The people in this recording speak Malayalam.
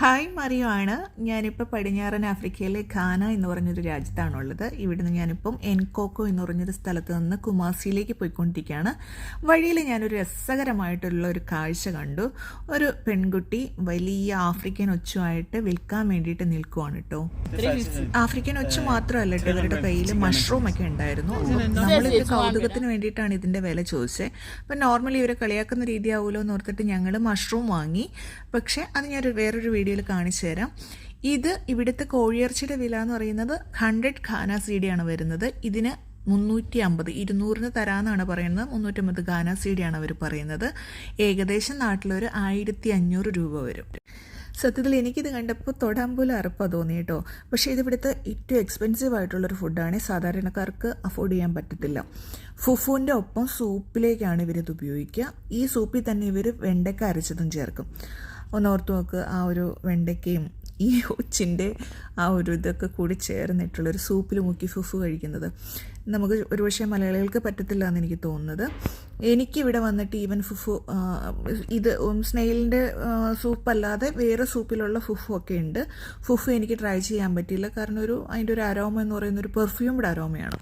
ഹായ് മറിയോ ആണ്. ഞാനിപ്പോൾ പടിഞ്ഞാറൻ ആഫ്രിക്കയിലെ ഖാന എന്ന് പറഞ്ഞൊരു രാജ്യത്താണുള്ളത്. ഇവിടുന്ന് ഞാനിപ്പം എൻകോക്കോ എന്ന് പറഞ്ഞൊരു സ്ഥലത്ത് നിന്ന് കുമാസിയിലേക്ക് പോയിക്കൊണ്ടിരിക്കുകയാണ് വഴിയിൽ ഞാനൊരു രസകരമായിട്ടുള്ള ഒരു കാഴ്ച കണ്ടു. ഒരു പെൺകുട്ടി വലിയ ആഫ്രിക്കൻ ഒച്ചുമായിട്ട് വിൽക്കാൻ വേണ്ടിയിട്ട് നിൽക്കുവാണ് കേട്ടോ ആഫ്രിക്കൻ ഒച്ചു മാത്രമല്ല കേട്ടോ ഇവരുടെ കയ്യിൽ മഷ്റൂം ഒക്കെ ഉണ്ടായിരുന്നു. നമ്മളിത് കൗതുകത്തിന് വേണ്ടിയിട്ടാണ് ഇതിന്റെ വില ചോദിച്ചത് അപ്പം നോർമലി ഇവരെ കളിയാക്കുന്ന രീതിയാവുമല്ലോ എന്ന് ഓർത്തിട്ട് ഞങ്ങൾ മഷ്റൂം വാങ്ങി. പക്ഷേ അത് ഞാനൊരു വേറൊരു വീഡിയോയിൽ കാണിച്ചു തരാം. ഇത് ഇവിടുത്തെ കോഴിയിറച്ചിയുടെ വില എന്ന് പറയുന്നത് ഹൺഡ്രഡ് ഖാന ആണ് വരുന്നത്. ഇതിന് മുന്നൂറ്റി അമ്പത് ഇരുന്നൂറിന് തരാമെന്നാണ് പറയുന്നത്. മുന്നൂറ്റമ്പത് ഖാന ആണ് അവർ പറയുന്നത്. ഏകദേശം നാട്ടിലൊരു ആയിരത്തി അഞ്ഞൂറ് രൂപ വരും. സത്യത്തിൽ എനിക്കിത് കണ്ടപ്പോൾ തൊടാൻ പോലും അറപ്പാ തോന്നി കേട്ടോ. പക്ഷേ ഇതിവിടുത്തെ ഏറ്റവും എക്സ്പെൻസീവ് ആയിട്ടുള്ളൊരു ഫുഡാണ് സാധാരണക്കാർക്ക് അഫോർഡ് ചെയ്യാൻ പറ്റത്തില്ല. ഫുഫുവിന്റെ ഒപ്പം സൂപ്പിലേക്കാണ് ഇവരിത് ഉപയോഗിക്കുക. ഈ സൂപ്പിൽ തന്നെ ഇവർ വെണ്ടയ്ക്ക അരച്ചതും ചേർക്കും. ഒന്ന് നോക്ക് ആ ഒരു വെണ്ടയ്ക്കയും ഈ ഒച്ചിന്റെ ആ ഒരു ഇതൊക്കെ കൂടി ചേർന്നിട്ടുള്ള ഒരു സൂപ്പിൽ മുക്കി ഫുഫു കഴിക്കുന്നത്. നമുക്ക് ഒരുപക്ഷെ മലയാളികൾക്ക് പറ്റത്തില്ല എന്ന് എനിക്ക് തോന്നുന്നത്. എനിക്കിവിടെ വന്നിട്ട് ഈവൻ ഫുഫു ഇത് സ്നെയിലിന്റെ സൂപ്പല്ലാതെ വേറെ സൂപ്പിലുള്ള ഫുഫു ഒക്കെ ഉണ്ട്. ഫുഫു എനിക്ക് ട്രൈ ചെയ്യാൻ പറ്റിയില്ല. കാരണം ഒരു അതിന്റെ ഒരു അരോമ എന്ന് പറയുന്ന ഒരു പെർഫ്യൂംഡ് അരോമയാണ്